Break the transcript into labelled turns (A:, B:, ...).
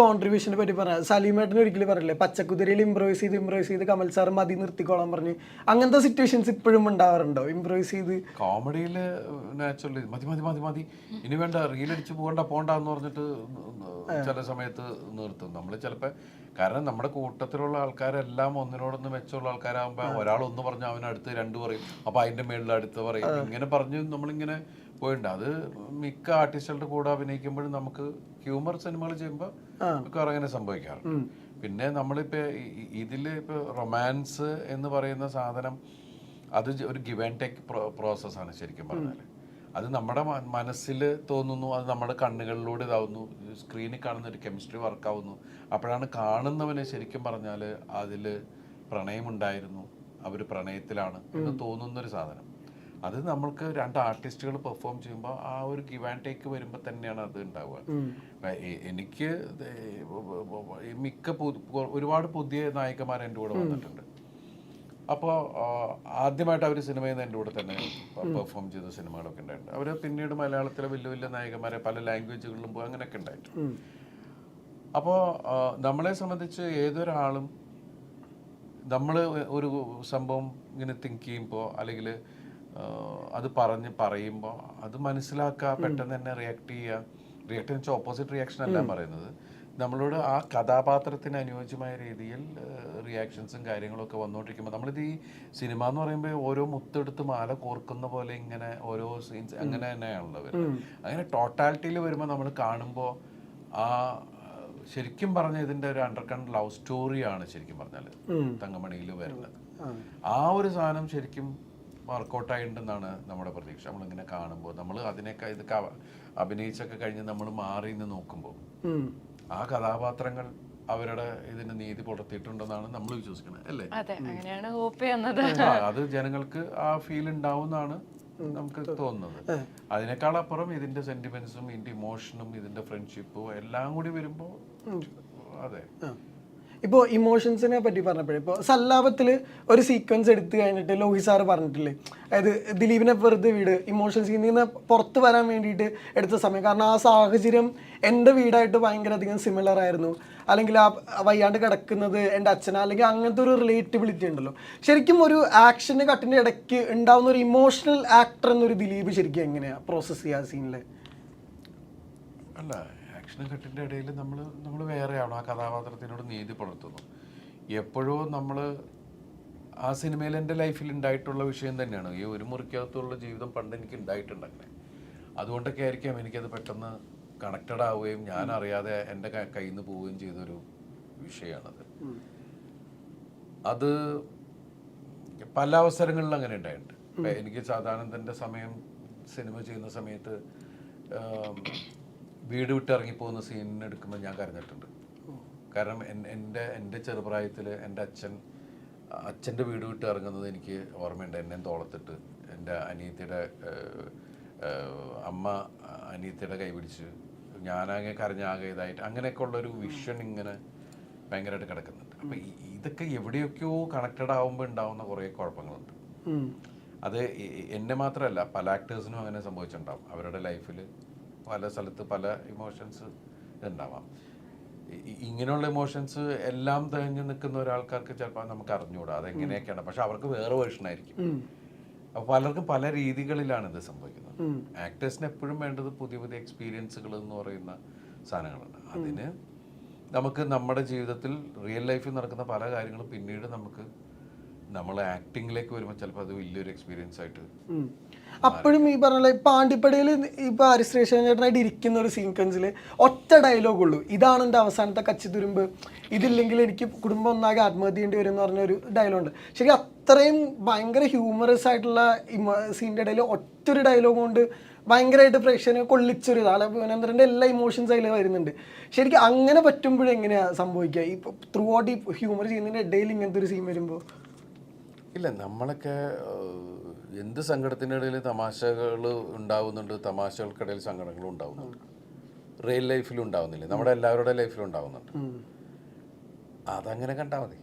A: കോൺട്രിബ്യൂഷനെ പറ്റി പറയാം. സലീമേട്ടൻ ഒരിക്കലും പറയില്ലേ? പച്ചക്കുതിരയിൽ ഇംപ്രൂവൈസ് ചെയ്ത് ഇംപ്രൈസ് ചെയ്ത് കമൽ സാർ മതി നിർത്തിക്കോളാൻ പറഞ്ഞ് അങ്ങനത്തെ സിറ്റുവേഷൻസ് ഇപ്പോഴും ഉണ്ടാവാറുണ്ടോ? ഇംപ്രൈസ് ചെയ്ത്
B: കോമഡിയിൽ നാച്ചുറലി മതി മതി മതി മതി. ഇനി വേണ്ട റീലടിച്ച് പോകണ്ട പോണ്ട എന്ന് പറഞ്ഞിട്ട് ചില സമയത്ത് നിർത്തും. നമ്മൾ ചിലപ്പോൾ കാരണം നമ്മുടെ കൂട്ടത്തിലുള്ള ആൾക്കാരെല്ലാം ഒന്നിനോടൊന്ന് മെച്ചമുള്ള ആൾക്കാരാകുമ്പോൾ ഒരാൾ ഒന്ന് പറഞ്ഞാൽ അവൻ അടുത്ത് രണ്ട് പറയും. അപ്പോൾ അതിന്റെ മേളിൽ അടുത്ത് പറയും. ഇങ്ങനെ പറഞ്ഞ് നമ്മളിങ്ങനെ പോയിട്ടുണ്ട്. അത് മിക്ക ആർട്ടിസ്റ്റുകളുടെ കൂടെ അഭിനയിക്കുമ്പോഴും നമുക്ക് ഹ്യൂമർ സിനിമകൾ ചെയ്യുമ്പോൾ മിക്കവാറും അങ്ങനെ സംഭവിക്കാറുണ്ട്. പിന്നെ നമ്മളിപ്പോൾ ഇതിൽ ഇപ്പോൾ റൊമാൻസ് എന്ന് പറയുന്ന സാധനം അത് ഒരു ഗിവ് ആൻഡ് ടേക്ക് പ്രോസസ്സാണ് ശരിക്കും പറഞ്ഞാൽ അത് നമ്മുടെ മനസ്സിൽ തോന്നുന്നു അത് നമ്മുടെ കണ്ണുകളിലൂടെ ഇതാവുന്നു സ്ക്രീനിൽ കാണുന്ന ഒരു കെമിസ്ട്രി വർക്കാവുന്നു. അപ്പോഴാണ് കാണുന്നവനെ ശരിക്കും പറഞ്ഞാൽ അതിൽ പ്രണയമുണ്ടായിരുന്നു. അവർ പ്രണയത്തിലാണ് എന്ന് തോന്നുന്നൊരു സാധനം. അത് നമ്മൾക്ക് രണ്ട് ആർട്ടിസ്റ്റുകൾ പെർഫോം ചെയ്യുമ്പോൾ ആ ഒരു ഗിവ് ആൻഡ് ടേക്ക് വരുമ്പോൾ തന്നെയാണ് അത് ഉണ്ടാവുക. എനിക്ക് മിക്ക ഒരുപാട് പുതിയ നായികമാർ എന്റെ കൂടെ വന്നിട്ടുണ്ട്. അപ്പോൾ ആദ്യമായിട്ട് അവർ സിനിമയിൽ നിന്ന് എന്റെ കൂടെ തന്നെ പെർഫോം ചെയ്ത സിനിമകളൊക്കെ ഉണ്ടായിട്ടുണ്ട്. അവർ പിന്നീട് മലയാളത്തിലെ വലിയ വലിയ നായികമാരെ പല ലാംഗ്വേജുകളിലും പോയി അങ്ങനെയൊക്കെ ഉണ്ടായിട്ടുണ്ട്. അപ്പോൾ നമ്മളെ സംബന്ധിച്ച് ഏതൊരാളും നമ്മൾ ഒരു സംഭവം ഇങ്ങനെ തിങ്ക് ചെയ്യുമ്പോൾ അല്ലെങ്കിൽ അത് പറഞ്ഞ് പറയുമ്പോൾ അത് മനസ്സിലാക്കുക പെട്ടെന്ന് തന്നെ റിയാക്ട് ചെയ്യുക റിയാക്ട് വെച്ചാൽ ഓപ്പോസിറ്റ് റിയാക്ഷൻ അല്ല പറയുന്നത്. നമ്മളോട് ആ കഥാപാത്രത്തിന് അനുയോജ്യമായ രീതിയിൽ റിയാക്ഷൻസും കാര്യങ്ങളൊക്കെ വന്നുകൊണ്ടിരിക്കുമ്പോൾ നമ്മളിത് ഈ സിനിമ എന്ന് പറയുമ്പോൾ ഓരോ മുത്തെടുത്ത് മാല കോർക്കുന്ന പോലെ ഇങ്ങനെ ഓരോ സീൻസ് അങ്ങനെ തന്നെയാണല്ലോ വരുന്നത്. അങ്ങനെ ടോട്ടാലിറ്റിയിൽ വരുമ്പോൾ നമ്മൾ കാണുമ്പോൾ ആ ശരിക്കും പറഞ്ഞ ഇതിന്റെ ഒരു അണ്ടർകണ്ട് ലവ് സ്റ്റോറിയാണ് ശരിക്കും പറഞ്ഞാൽ തങ്കമണിയിൽ വരുന്നത്. ആ ഒരു സാധനം ശരിക്കും വർക്കൗട്ട് ആയിട്ടുണ്ടെന്നാണ് നമ്മുടെ പ്രതീക്ഷ. നമ്മളിങ്ങനെ കാണുമ്പോൾ നമ്മൾ അതിനൊക്കെ ഇത് അഭിനയിച്ചൊക്കെ കഴിഞ്ഞ് നമ്മൾ മാറി നിന്ന് നോക്കുമ്പോൾ ആ കഥാപാത്രങ്ങൾ അവരുടെ ഇതിന് നീതി പുലർത്തിയിട്ടുണ്ടെന്നാണ് നമ്മൾ വിശ്വസിക്കുന്നത് അല്ലേ?
C: അതെ അങ്ങനെയാണ് ഹോപ്പ് ചെയ്യുന്നത്
B: അത് ജനങ്ങൾക്ക് ആ ഫീൽ ഉണ്ടാവുന്നതാണ് നമുക്ക് തോന്നുന്നത്. അതിനേക്കാൾ അപ്പുറം ഇതിന്റെ സെന്റിമെന്റ്സും ഇതിന്റെ ഇമോഷനും ഇതിന്റെ ഫ്രണ്ട്ഷിപ്പും എല്ലാം കൂടി വരുമ്പോൾ അതെ.
A: ഇപ്പോൾ ഇമോഷൻസിനെ പറ്റി പറഞ്ഞപ്പോഴേ ഇപ്പോൾ സല്ലാപത്തിൽ ഒരു സീക്വൻസ് എടുത്തു കഴിഞ്ഞിട്ട് ലോഹി സാറ് പറഞ്ഞിട്ടില്ലേ? അതായത് ദിലീപിനെ വെറുതെ വീട് ഇമോഷൻസിൽ നിന്ന് പുറത്ത് വരാൻ വേണ്ടിയിട്ട് എടുത്ത സമയം. കാരണം ആ സാഹചര്യം എന്റെ വീടായിട്ട് ഭയങ്കര അധികം സിമിലർ ആയിരുന്നു. അല്ലെങ്കിൽ ആ വയ്യാണ്ട് കിടക്കുന്നത് എന്റെ അച്ഛന അല്ലെങ്കിൽ അങ്ങനത്തെ ഒരു റിലേറ്റബിലിറ്റി ഉണ്ടല്ലോ. ശരിക്കും ഒരു ആക്ഷൻ കട്ടിന്റെ ഇടയ്ക്ക് ഉണ്ടാവുന്ന ഒരു ഇമോഷണൽ ആക്ടർ എന്നൊരു ദിലീപ് ശരിക്കും എങ്ങനെയാണ് പ്രോസസ്സ് ചെയ്യുക ആ സീനിൽ
B: അല്ല ആക്ഷൻ കട്ടിന്റെ ഇടയിൽ നമ്മൾ നമ്മൾ വേറെയാണോ ആ കഥാപാത്രത്തിനോട് നീതി പുലർത്തുന്നു എപ്പോഴും നമ്മൾ ആ സിനിമയിൽ എന്റെ ലൈഫിൽ ഉണ്ടായിട്ടുള്ള വിഷയം തന്നെയാണ്. ഈ ഒരു മുറിക്കകത്തുള്ള ജീവിതം പണ്ട് എനിക്ക് ഉണ്ടായിട്ടുണ്ട് അങ്ങനെ. അതുകൊണ്ടൊക്കെ ആയിരിക്കാം എനിക്കത് പെട്ടെന്ന് കണക്റ്റഡ് ആവുകയും ഞാൻ അറിയാതെ എന്റെ കയ്യിൽ നിന്ന് പോവുകയും ചെയ്തൊരു വിഷയമാണത്. അത് പല അവസരങ്ങളിലും അങ്ങനെ ഉണ്ടായിട്ടുണ്ട്. എനിക്ക് സാധാരണന്റെ സമയം സിനിമ ചെയ്യുന്ന സമയത്ത് വീട് വിട്ട് ഇറങ്ങിപ്പോകുന്ന സീൻ എടുക്കുമ്പോൾ ഞാൻ കരഞ്ഞിട്ടുണ്ട്. കാരണം എന്റെ എന്റെ ചെറുപ്രായത്തിൽ എന്റെ അച്ഛൻ അച്ഛന്റെ വീട് വിട്ട് ഇറങ്ങുന്നത് എനിക്ക് ഓർമ്മയുണ്ട്. എന്നെ തോളത്തിട്ട് എന്റെ അനിയത്തിയുടെ അമ്മ അനിയത്തിയുടെ കൈപിടിച്ച് ഞാനാകെ കരഞ്ഞാകെ ഇതായിട്ട് അങ്ങനെയൊക്കെ ഉള്ളൊരു വിഷൻ ഇങ്ങനെ ഭയങ്കരമായിട്ട് കിടക്കുന്നുണ്ട്. അപ്പം ഇതൊക്കെ എവിടെയൊക്കെയോ കണക്റ്റഡ് ആകുമ്പോൾ ഉണ്ടാവുന്ന കുറേ കുഴപ്പങ്ങളുണ്ട്. അത് എന്നെ മാത്രമല്ല പല ആക്ടേഴ്സിനും അങ്ങനെ സംഭവിച്ചിട്ടുണ്ടാവും. അവരുടെ ലൈഫിൽ പല സ്ഥലത്ത് പല ഇമോഷൻസ് ഉണ്ടാവാം ഇങ്ങനെയുള്ള ഇമോഷൻസ് എല്ലാം തികഞ്ഞു നിൽക്കുന്ന ഒരാൾക്കാർക്ക് ചിലപ്പോൾ നമുക്ക് അറിഞ്ഞുകൂടാ അതെങ്ങനെയൊക്കെയാണ്. പക്ഷെ അവർക്ക് വേറെ വേർഷൻ ആയിരിക്കും. അപ്പോൾ പലർക്കും പല രീതികളിലാണ് ഇത് സംഭവിക്കുന്നത്. ആക്ടേഴ്സിന് എപ്പോഴും വേണ്ടത് പുതിയ പുതിയ എക്സ്പീരിയൻസുകൾ എന്ന് പറയുന്ന സാധനങ്ങളാണ്. അതിന് നമുക്ക് നമ്മുടെ ജീവിതത്തിൽ റിയൽ ലൈഫിൽ നടക്കുന്ന പല കാര്യങ്ങളും പിന്നീട് നമുക്ക് നമ്മൾ ആക്ടിങ്ങിലേക്ക് വരുമ്പോൾ ചിലപ്പോൾ അത് വലിയൊരു എക്സ്പീരിയൻസ് ആയിട്ട്
A: അപ്പോഴും ഈ പറഞ്ഞ പാണ്ടിപ്പടയിൽ ഇപ്പൊ ഹരിശ്രേഷൻ ചേട്ടനായിട്ട് ഇരിക്കുന്ന ഒരു സീക്വൻസിൽ ഒറ്റ ഡയലോഗ് ഉള്ളൂ. ഇതാണ് എന്റെ അവസാനത്തെ കച്ചിത്തുരുമ്പ് ഇതില്ലെങ്കിൽ എനിക്ക് കുടുംബം ഒന്നാകെ ആത്മഹത്യ ചെയ്യേണ്ടി വരും എന്ന് പറഞ്ഞ ഒരു ഡയലോഗ് ഉണ്ട്. ശരി അത്രയും ഭയങ്കര ഹ്യൂമറസ് ആയിട്ടുള്ള സീന്റെ ഇടയിൽ ഒറ്റൊരു ഡയലോഗ് കൊണ്ട് ഭയങ്കരമായിട്ട് പ്രേക്ഷകനെ കൊള്ളിച്ചൊരു ആളെ ഭുവനേന്ദ്രന്റെ എല്ലാ ഇമോഷൻസ് അതിൽ വരുന്നുണ്ട്. ശരിക്കും അങ്ങനെ പറ്റുമ്പോഴെങ്ങനെയാണ് സംഭവിക്കുക? ഈ ത്രൂ ഔട്ട് ഈ ഹ്യൂമർ ചെയ്യുന്നതിന്റെ ഇടയിൽ ഇങ്ങനത്തെ ഒരു സീൻ വരുമ്പോൾ
B: ഇല്ല നമ്മളൊക്കെ എന്ത് സങ്കടത്തിന്റെ ഇടയിൽ തമാശകൾ ഉണ്ടാവുന്നുണ്ട് തമാശകൾക്കിടയിൽ സങ്കടങ്ങൾ ഉണ്ടാവുന്നുണ്ട്. റിയൽ ലൈഫിലും ഉണ്ടാവുന്നില്ലേ. നമ്മുടെ എല്ലാവരുടെ ലൈഫിലും ഉണ്ടാവുന്നുണ്ട്. അതങ്ങനെ കണ്ടാൽ മതി.